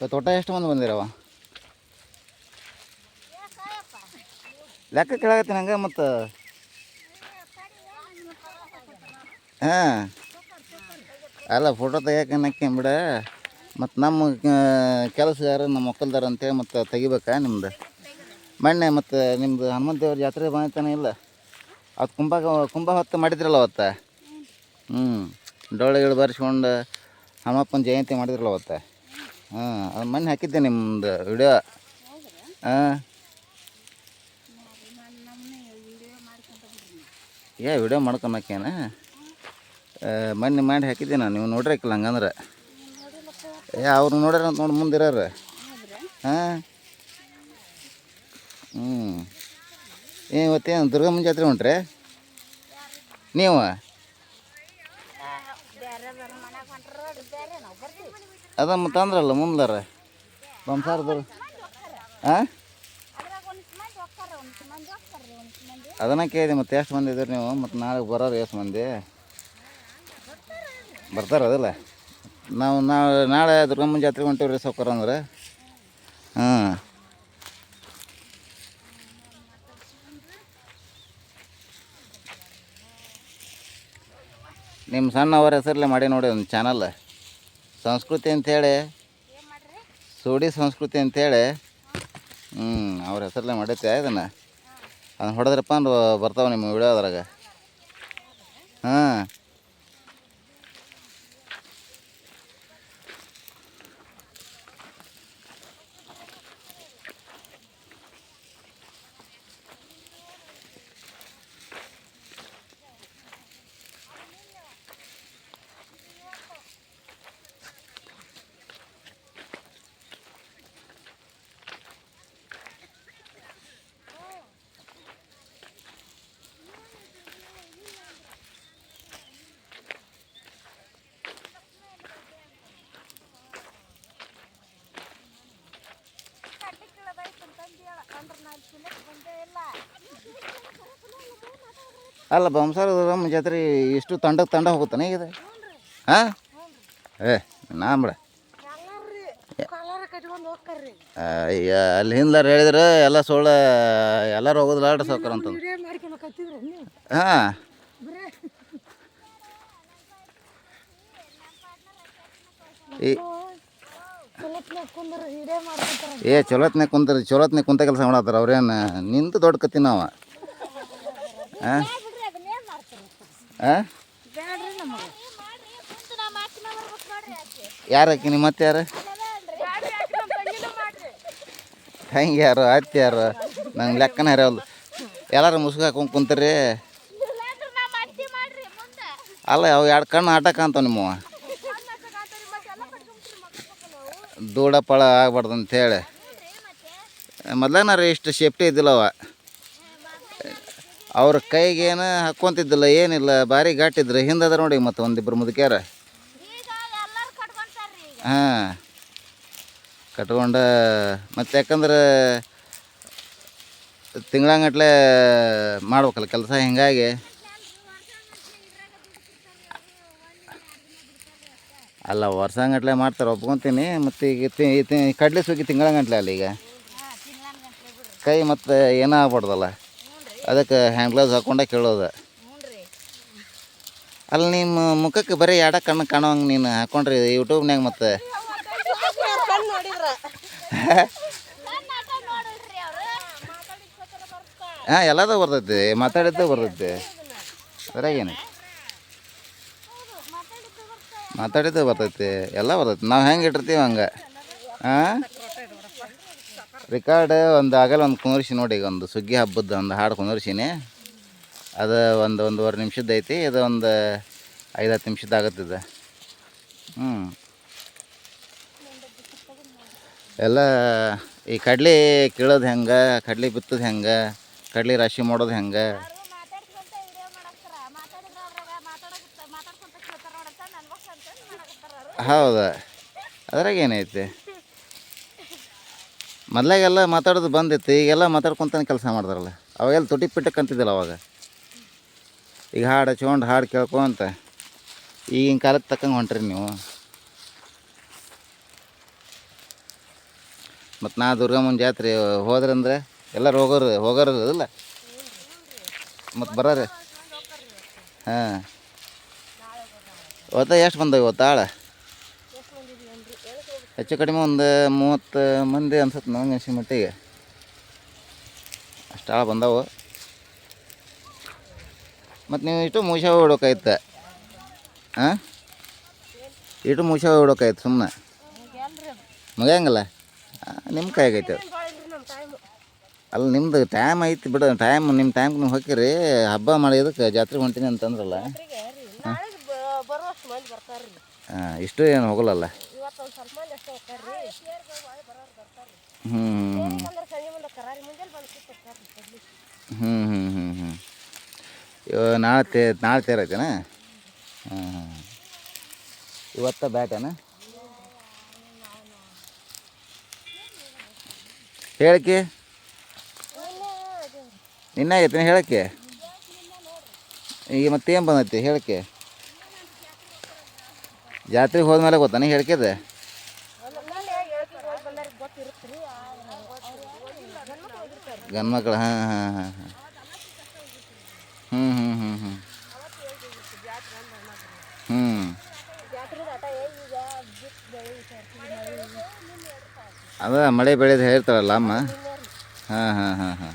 ಒಟ್ಟ ಎಷ್ಟು ಮಂದಿ ಬಂದಿರವ? ಲೆಕ್ಕ ಕೇಳಾಗತ್ತೆ ನಂಗೆ ಮತ್ತು? ಹಾಂ. ಅಲ್ಲ ಫೋಟೋ ತೆಗಿಯಕ್ಕೆ ಬಿಡ. ಮತ್ತು ನಮ್ಮ ಕೆಲಸಗಾರ ನಮ್ಮ ಒಕ್ಕಲ್ದಾರ ಅಂತೇಳಿ ಮತ್ತು ತೆಗಿಬೇಕಾ ನಿಮ್ದು? ಮೊನ್ನೆ ಮತ್ತು ನಿಮ್ಮದು ಹನುಮಂತ ದೇವ್ರ ಜಾತ್ರೆ ಬಂದಿತ್ತಾನೆ ಇಲ್ಲ? ಅದು ಕುಂಭ ಕುಂಭ ಹೊತ್ತು ಮಾಡಿದ್ರಲ್ಲ ಅವತ್ತ? ಹ್ಞೂ ಡೊಳ್ಳೆಗಳು ಬರ್ಸ್ಕೊಂಡು ಹನುಮಪ್ಪನ ಜಯಂತಿ ಮಾಡಿದ್ರಲ್ಲ ಅವತ್ತು? ಹಾಂ, ಅದು ಮೊನ್ನೆ ಹಾಕಿದ್ದೆ ನಿಮ್ದು ವಿಡಿಯೋ ಹಾಂ. ಏ ವಿಡಿಯೋ ಮಾಡ್ಕೊಳಕೇನ ಮೊನ್ನೆ ಮಾಡಿ ಹಾಕಿದ್ದೆ ನಾನು, ನೀವು ನೋಡ್ರಿಕ್ಕಿಲ್ಲ ಹಂಗಂದ್ರೆ. ಏ, ಅವ್ರು ನೋಡ್ಯಾರ ಅಂತ ನೋಡಿ ಮುಂದೆ ಇರೋರು ಹಾಂ. ಹ್ಞೂ ಏ, ಇವತ್ತೇನು ದುರ್ಗಮ್ಮನ ಜಾತ್ರೆ ಉಂಟ್ರಿ? ನೀವು? ಅದ ಮತ್ತಂದ್ರಲ್ಲ ಮುಂದಾರ ಬಂಸಾರದವ್ರು. ಹಾಂ ಅದನ್ನ ಕೇಳಿದೆ ಮತ್ತೆ ಎಷ್ಟು ಮಂದಿ ಇದ್ರಿ ನೀವು? ಮತ್ತು ನಾಳೆ ಬರೋರು ಎಷ್ಟು ಮಂದಿ? ಬರ್ತಾರ ಅದಲ್ಲ? ನಾವು ನಾಳೆ ನಾಳೆ ದುರ್ಗಮ್ಮನ ಜಾತ್ರೆಗೆ ಹೊಂಟೀವಿ ರೀ ಸೌಕರ್ ಅಂದ್ರೆ. ಹಾಂ ನಿಮ್ಮ ಸಣ್ಣವರ ಹೆಸರಲ್ಲೇ ಮಾಡಿ ನೋಡಿ ಒಂದು ಚಾನಲ್. ಸಂಸ್ಕೃತಿ ಅಂಥೇಳಿ. ಸೋಡಿ ಸಂಸ್ಕೃತಿ ಅಂಥೇಳಿ. ಹ್ಞೂ ಅವ್ರ ಹೆಸರಲ್ಲೇ ಮಾಡೈತೆ ಇದನ್ನು. ಅದನ್ನು ಹೊಡೆದ್ರಪ್ಪ ಅಂದ್ರೆ ಬರ್ತಾವೆ ನಿಮ್ಮ ವಿಡಿಯೋ ಅದ್ರಾಗ. ಹಾಂ. ಅಲ್ಲ ಬಂಸಾರ ದುರ್ಗಮ್ಮ ಜಾತ್ರೆ ಇಷ್ಟು ತಂಡ ತಂಡ ಹೋಗುತ್ತಾನೆ ಈಗ ಇದು ಹಾಂ? ಏ ನಾಂಬಿಡ ಅಯ್ಯ ಅಲ್ಲಿ ಹಿಂದ್ಲಾರ ಹೇಳಿದ್ರೆ ಎಲ್ಲ ಸೋಳ ಎಲ್ಲರೂ ಹೋಗೋದಿಲ್ಲ ಆಡ ಸೌಕರ್ ಅಂತ ಹಾಂ. ಈ ಏ ಚಲೋತ್ನೆ ಕುಂತ ಚಲೋತ್ನೆ ಕುಂತ ಕೆಲಸ ಮಾಡತ್ತಾರ ಅವ್ರೇನು ನಿಂತು ದೊಡ್ಡ ಕತ್ತಿ ನಾವು ಹಾಂ ಹಾಂ ಯಾರು ಹಾಕಿನಿ ಮತ್ತೆ ಯಾರು? ಹೆಂಗೆ ಯಾರು ಅತ್ತಿ ಯಾರು? ನಂಗೆ ಲೆಕ್ಕನ ಹರಿಯಲ್ದು. ಎಲ್ಲಾರು ಮುಸುಗ ಹಾಕೊಂಡು ಕುಂತೀರಿ. ಅಲ್ಲ ಅವು ಎರಡು ಕಣ್ಣು ಆಟ ಕಾಣ್ತಾವ ನಿಮ್ಮವ ದೂಡ ಪಳ ಆಗ್ಬಾರ್ದು ಅಂತೇಳಿ ಮೊದ್ಲನಾರ ಇಷ್ಟು ಸೇಫ್ಟಿ ಇದ್ದಿಲ್ಲವ ಅವ್ರ ಕೈಗೇನು ಹಾಕ್ಕೊಂತಿದ್ದಿಲ್ಲ, ಏನಿಲ್ಲ, ಭಾರಿ ಘಾಟಿದ್ರು ಹಿಂದದ ನೋಡಿ ಮತ್ತು ಒಂದಿಬ್ಬರು ಮುದುಕ್ಯಾರ. ಹಾಂ. ಕಟ್ಕೊಂಡು, ಮತ್ತೆ ಯಾಕಂದ್ರೆ ತಿಂಗಳಂಗಟ್ಲೆ ಮಾಡ್ಬೇಕಲ್ಲ ಕೆಲಸ ಹಿಂಗಾಗಿ. ಅಲ್ಲ ವರ್ಷಂಗಟ್ಲೆ ಮಾಡ್ತಾರೆ, ಒಪ್ಕೊತೀನಿ. ಮತ್ತು ಈಗ ಕಡಲೆ ಸುಗ್ಗಿ ತಿಂಗಳಂಗಟ್ಲೆ ಅಲ್ಲ ಈಗ? ಕೈ ಮತ್ತು ಏನೂ ಆಗ್ಬಾರ್ದಲ್ಲ? ಅದಕ್ಕೆ ಹ್ಯಾಂಡ್ ಗ್ಲೌಸ್ ಹಾಕೊಂಡೆ ಕೇಳೋದು. ಅಲ್ಲಿ, ನಿಮ್ಮ ಮುಖಕ್ಕೆ ಬರೀ ಎಡ ಕಣ್ಣು ಕಾಣೋಂಗೆ ನೀನು ಹಾಕೊಂಡ್ರಿ ಯೂಟ್ಯೂಬ್ನಾಗ ಮತ್ತೆ? ಹಾಂ, ಎಲ್ಲದೂ ಬರ್ತೈತಿ. ಮಾತಾಡಿದ್ದೇ ಬರ್ತೈತಿ. ಸರಿಯಾಗೇನು? ಮಾತಾಡಿದ್ದೇ ಬರ್ತೈತಿ, ಎಲ್ಲ ಬರ್ತೈತಿ. ನಾವು ಹೆಂಗೆ ಇಟ್ಟಿರ್ತೀವಿ ಹಂಗೆ? ಹಾಂ ರಿಕಾರ್ಡ್ ಒಂದು ಆಗಲ್ಲ, ಒಂದು ಕುಂದರ್ಸಿ ನೋಡಿ ಈಗ ಒಂದು ಸುಗ್ಗಿ ಹಬ್ಬದ ಒಂದು ಹಾಡು ಕುಂದರ್ಸಿನಿ. ಅದು ಒಂದು ಒಂದೂವರೆ ನಿಮಿಷದ್ದು ಐತಿ, ಇದು ಒಂದು ಐದು ಹತ್ತು ನಿಮಿಷದ್ದು ಆಗತ್ತಿದೆ ಹ್ಞೂ ಎಲ್ಲ ಈ ಕಡ್ಲೆ ಕೀಳೋದು ಹೆಂಗೆ, ಕಡ್ಲೆ ಬಿತ್ತೋದು ಹೆಂಗೆ, ಕಡ್ಲೆ ರಾಶಿ ಮಾಡೋದು ಹೆಂಗೆ? ಹೌದು. ಅದ್ರಾಗ ಏನೈತಿ ಮೊದ್ಲಾಗೆಲ್ಲ ಮಾತಾಡೋದು ಬಂದಿತ್ತು, ಈಗೆಲ್ಲ ಮಾತಾಡ್ಕೊತಾನೆ ಕೆಲಸ ಮಾಡಿದ್ರಲ್ಲ ಅವಾಗೆಲ್ಲ ತುಟಿ ಪಿಟ್ಟಕ್ಕೆ ಅಂತಿದ್ದಿಲ್ಲ ಅವಾಗ. ಈಗ ಹಾಡು ಹಚ್ಕೊಂಡು ಹಾಡು ಕೇಳ್ಕೊಂತ, ಈಗಿನ ಕಾಲಕ್ಕೆ ತಕ್ಕಂಗೆ ಹೊಂಟ್ರಿ ನೀವು. ಮತ್ತು ನಾ ದುರ್ಗಮ್ಮನ ಜಾತ್ರೆ ಹೋದ್ರಂದ್ರೆ ಎಲ್ಲರೂ ಹೋಗೋರು ಹೋಗೋರು ಇಲ್ಲ ಮತ್ತು ಬರೋರಿ? ಹಾಂ. ಇವತ್ತ ಎಷ್ಟು ಬಂದವು ಇವತ್ತು ಆಳ? ಹೆಚ್ಚು ಕಡಿಮೆ ಒಂದು ಮೂವತ್ತು ಮಂದಿ ಅನ್ಸುತ್ತೆ ನಂಗೆ ಅನ್ಸಿ ಮಟ್ಟಿಗೆ. ಅಷ್ಟಾಳ ಬಂದವು. ಮತ್ತು ನೀವು ಇಷ್ಟು ಮುಗಿಸ ಬಿಡ್ಬೇಕಾಯ್ತು ಹಾಂ ಇಟ್ಟು ಮುಗಿಸ ಬಿಡ್ಬೇಕಾಯ್ತು ಸುಮ್ಮನೆ ಮುಗಿಯಂಗಲ್ಲ. ನಿಮ್ಮ ಕೈಗೈತೆ ಅಲ್ಲ ನಿಮ್ದು ಟೈಮ್ ಐತಿ ಬಿಡು. ಟೈಮ್ ನಿಮ್ಮ ಟೈಮ್ಗೆ ನೀವು ಹೋಗಿರಿ ಹಬ್ಬ ಮಾಡಿದಕ್ಕೆ ಜಾತ್ರೆ ಹೊಂಟೀನಿ ಅಂತಂದ್ರಲ್ಲ. ಹಾಂ ಇಷ್ಟು ಏನು ಹೋಗಲ್ಲಲ್ಲ ಇವತ್ತು ಒಂದು ಸ್ವಲ್ಪ ಮಂದಿ ಅಷ್ಟೇ ಹೋಗ್ತಾರ್ರಿ ಬರೋರು ಬರ್ತಾರ್ರಿ ಹ್ಞೂ ಅಂದ್ರೆ ಸಂಜೆ ಮುಂದೆ ಕರಾರಿ ಮುಂಜಾನೆ ಬಂದು ಕೂತಿರ್ತಾರ್ರಿ ಕಡ್ಲಿ ಹ್ಞೂ ಹ್ಞೂ ಹ್ಞೂ ಹ್ಞೂ ಇವ ನಾಳೆ ತೇ, ನಾಳೆ ತೇರ್ ಐತೆನಾ ಹಾಂ ಹಾಂ ಇವತ್ತ ಬ್ಯಾಟೇನ? ಹೇಳಕ್ಕೆ? ನಿನ್ನ ಆಗೈತೆ ಹೇಳಕ್ಕೆ? ಈಗ ಮತ್ತೇನು ಬಂದೈತಿ ಹೇಳಕ್ಕೆ? ಜಾತ್ರೆಗೆ ಹೋದ್ಮೇಲೆ ಗೊತ್ತಾನೆ ಹೇಳ್ಕೆದ ಗಂಡ್ಮಕ್ಳು, ಹಾಂ ಹಾಂ ಹಾಂ ಹಾಂ. ಹ್ಞೂ ಹ್ಞೂ ಹ್ಞೂ ಹ್ಞೂ ಹ್ಞೂ ಅದ ಮಳೆ ಬೆಳೆದು ಹೇಳ್ತಾರಲ್ಲ ಅಮ್ಮ? ಹಾಂ ಹಾಂ ಹಾಂ ಹಾಂ.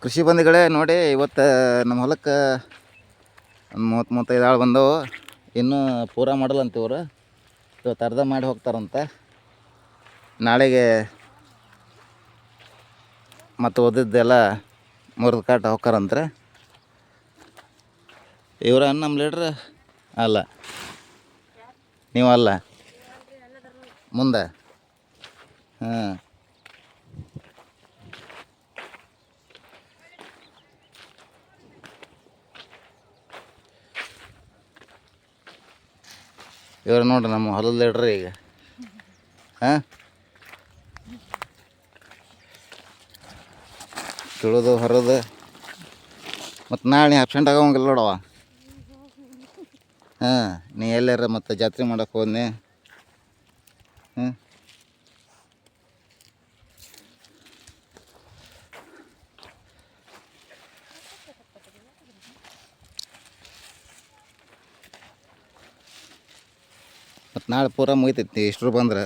ಕೃಷಿ ಬಂಧುಗಳೇ, ನೋಡಿ, ಇವತ್ತು ನಮ್ಮ ಹೊಲಕ್ಕೆ ಒಂದು ಮೂವತ್ತು ಮೂವತ್ತೈದು ಆಳು ಬಂದವು. ಇನ್ನೂ ಪೂರ ಮಾಡಲ್ಲ ಇವರು ಇವತ್ತು ಅರ್ಧ ಮಾಡಿ ಹೋಗ್ತಾರಂತೆ. ನಾಳೆಗೆ ಮತ್ತು ಓದಿದ್ದೆಲ್ಲ ಮುರಿದು ಕಾಟ ಹೋಗ್ತಾರಂತ್ರೆ. ಇವ್ರ ನಮ್ಮ ಲೀಡ್ರ್? ಅಲ್ಲ. ನೀವು ಅಲ್ಲ? ಮುಂದೆ? ಹಾಂ ಇವ್ರು ನೋಡ್ರಿ ನಮ್ಮ ಹೊಲದ ಇಡ್ರಿ ಈಗ. ಹಾಂ? ತುಳಿದು, ಹೊರದು. ಮತ್ತು ನಾಳೆ ಆಬ್ಸೆಂಟ್ ಆಗೋಂಗಿಲ್ಲ ನೋಡವ ಹಾಂ, ನೀ ಎಲ್ಲಾರ ಮತ್ತು ಜಾತ್ರೆ ಮಾಡೋಕೆ ಹೋದ್ನಿ? ಮತ್ತು ನಾಳೆ ಪೂರ ಮುಗಿತೈತಿ ಇಷ್ಟರು ಬಂದ್ರೆ.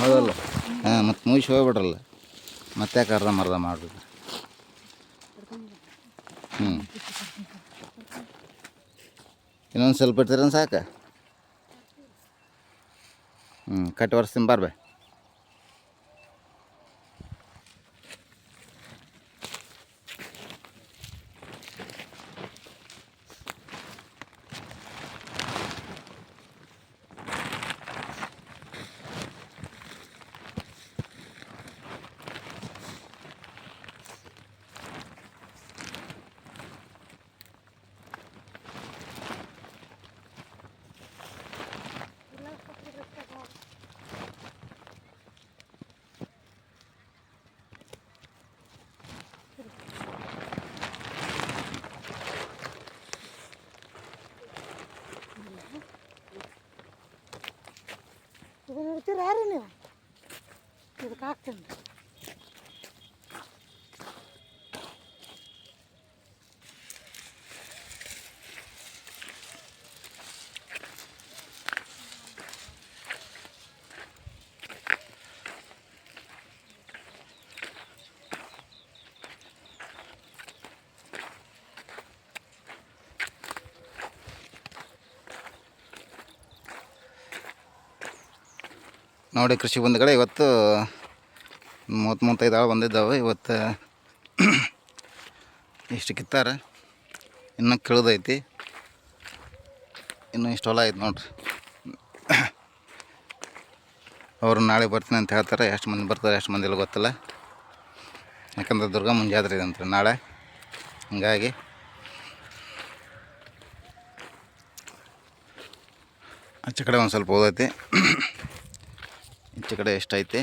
ಹೌದಲ್ಲ? ಹಾಂ, ಮತ್ತು ಮುಗಿಸಿ ಹೋಗ್ಬಿಡ್ರಲ್ಲ. ಮತ್ತೆ ಅರ್ಧ ಮರ್ಧ ಮಾಡಿಬಿಡ್ರಿ ಹ್ಞೂ ಇನ್ನೊಂದು ಸ್ವಲ್ಪ ಇಡ್ತೀರ ಸಾಕು? ಹ್ಞೂ ಕಟ್ಟಿ ವರ್ಷದಿಂದ ಬರ್ಬೇ ಇದನ್ನ ಇಡ್ತೀರ ಯಾರು ನೀವು ಇದಕ್ಕೆ ಹಾಕ್ತೀನಿ ನೋಡಿ ಕೃಷಿ ಬಂಧುಗಳೇ, ಇವತ್ತು ಮೂವತ್ತು ಮೂವತ್ತೈದು ಆಳು ಬಂದಿದ್ದಾವೆ. ಇವತ್ತು ಇಷ್ಟು ಕಿತ್ತಾರೆ. ಇನ್ನೂ ಕೆಳದೈತಿ. ಇನ್ನೂ ಇಷ್ಟು ಹೊಲ ಐತೆ ನೋಡ್ರಿ. ಅವರು ನಾಳೆ ಬರ್ತೀನಿ ಅಂತ ಹೇಳ್ತಾರೆ. ಎಷ್ಟು ಮಂದಿ ಬರ್ತಾರೆ, ಎಷ್ಟು ಮಂದಿ ಇಲ್ಲ ಗೊತ್ತಿಲ್ಲ. ಯಾಕಂದ್ರೆ ದುರ್ಗಾ ಮುಂಜಾದ್ರೆ ಇದೆ ಅಂತಾರೆ ನಾಳೆ. ಹಂಗಾಗಿ ಆಚೆ ಕಡೆ ಒಂದು ಸ್ವಲ್ಪ ಓದೈತಿ ಈಚೆ ಕಡೆ ಎಷ್ಟೈತಿ?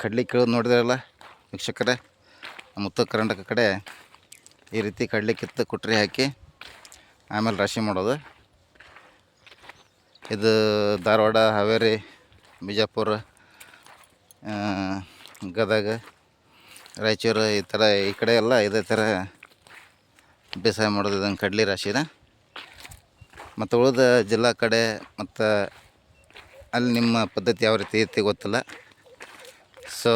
ಕಡ್ಲಿ ಕೀಳೋದು ನೋಡಿದ್ರಲ್ಲ ವೀಕ್ಷಕರೇ? ನಮ್ಮ ಉತ್ತರ ಕರ್ನಾಟಕ ಕಡೆ ಈ ರೀತಿ ಕಡ್ಲಿ ಕಿತ್ತು ಕುಟ್ರಿ ಹಾಕಿ ಆಮೇಲೆ ರಾಶಿ ಮಾಡೋದು. ಇದು ಧಾರವಾಡ, ಹಾವೇರಿ, ಬಿಜಾಪುರ ಗದಗ, ರಾಯಚೂರು ಈ ಥರ ಈ ಕಡೆ ಎಲ್ಲ ಇದೇ ಥರ ಬೇಸಾಯ ಮಾಡೋದು ಇದನ್ನು ಕಡ್ಲಿ ರಾಶಿನ? ಮತ್ತು ಉಳಿದ ಜಿಲ್ಲಾ ಕಡೆ ಮತ್ತು ಅಲ್ಲಿ ನಿಮ್ಮ ಪದ್ಧತಿ ಯಾವ ರೀತಿ ಐತಿ ಗೊತ್ತಿಲ್ಲ. ಸೊ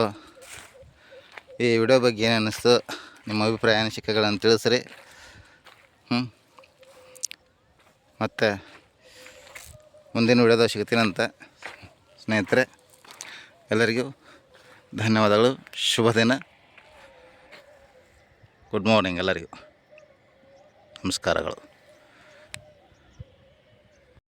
ಈ ವಿಡಿಯೋ ಬಗ್ಗೆ ಏನು ಅನ್ನಿಸ್ತು ನಿಮ್ಮ ಅಭಿಪ್ರಾಯ ಅನಿಸಿಕೆಗಳನ್ನು ತಿಳಿಸ್ರಿ. ಹ್ಞೂ ಮತ್ತು ಮುಂದಿನ ವಿಡಿಯೋದಾಗ ಸಿಗ್ತೀನಂತ ಸ್ನೇಹಿತರೆ, ಎಲ್ಲರಿಗೂ ಧನ್ಯವಾದಗಳು, ಶುಭ ದಿನ. ಗುಡ್ ಮಾರ್ನಿಂಗ್ ಎಲ್ಲರಿಗೂ. ನಮಸ್ಕಾರಗಳು.